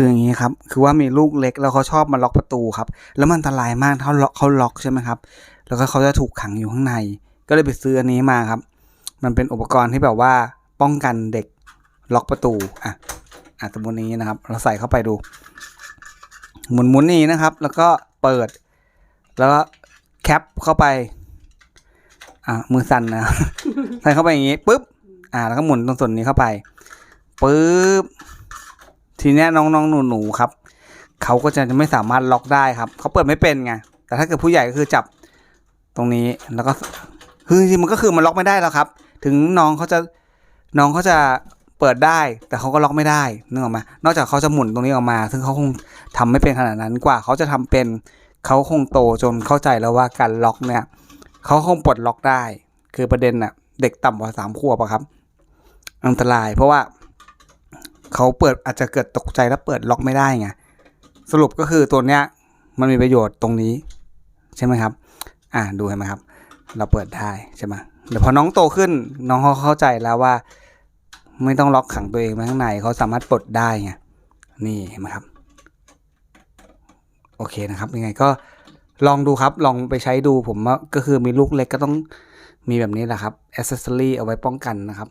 คืออย่างนี้ครับ คือว่ามีลูกเล็กแล้วเขาชอบมาล็อกประตูครับ แล้วมันอันตรายมากเขาล็อกเขาล็อกใช่ไหมครับ แล้วก็เขาจะถูกขังอยู่ข้างใน ก็เลยไปซื้ออันนี้มาครับ มันเป็นอุปกรณ์ที่แบบว่าป้องกันเด็กล็อกประตูอะอะสมมตินี้นะครับ เราใส่เข้าไปดู หมุนหมุนนี้นะครับ แล้วก็เปิด แล้วก็แคปเข้าไป อะมือสั่นนะใส่เข้าไปอย่างนี้ปุ๊บอ่าแล้วก็หมุนตรงส่วนนี้เข้าไปปุ๊บ ทีนี้น้องๆหนูๆครับเขาก็จะไม่สามารถล็อกได้ครับเขาเปิดไม่เป็นไงแต่ถ้าเกิดผู้ใหญ่ก็คือจับตรงนี้แล้วก็คือจริงมันก็คือมันล็อกไม่ได้แล้วครับ ถึงน้องเขาจะน้องเขาจะเปิดได้ แต่เขาก็ล็อกไม่ได้นึกออกไหมนอกจากเขาจะหมุนตรงนี้ออกมา ซึ่งเขาคงทำไม่เป็นขนาดนั้นกว่า เขาจะทำเป็นเขาคงโตจนเข้าใจแล้วว่าการล็อกเนี่ยเขาคงปลดล็อกได้ คือประเด็นน่ะ เด็กต่ำกว่าสามขวบอะครับ อันตรายเพราะว่า เขาเปิดอาจจะเกิดตกใจแล้วเปิดล็อกไม่ได้ไงสรุปก็คือตัวเนี้ยมันมีประโยชน์ตรงนี้ ใช่ไหมครับ อ่าดูเห็นไหมครับ เราเปิดได้ใช่ไหมเดี๋ยวพอน้องโตขึ้นน้องเขาเข้าใจแล้วว่า ไม่ต้องล็อกขังตัวเองไว้ข้างในเขาสามารถปลดได้ไงนี่เห็นไหมครับโอเคนะครับยังไงก็ลองดูครับลองไปใช้ดูผมก็คือมีลูกเล็กก็ต้องมีแบบนี้แหละครับอ c เซสซอรี่เอาไว้ป้องกันนะครับ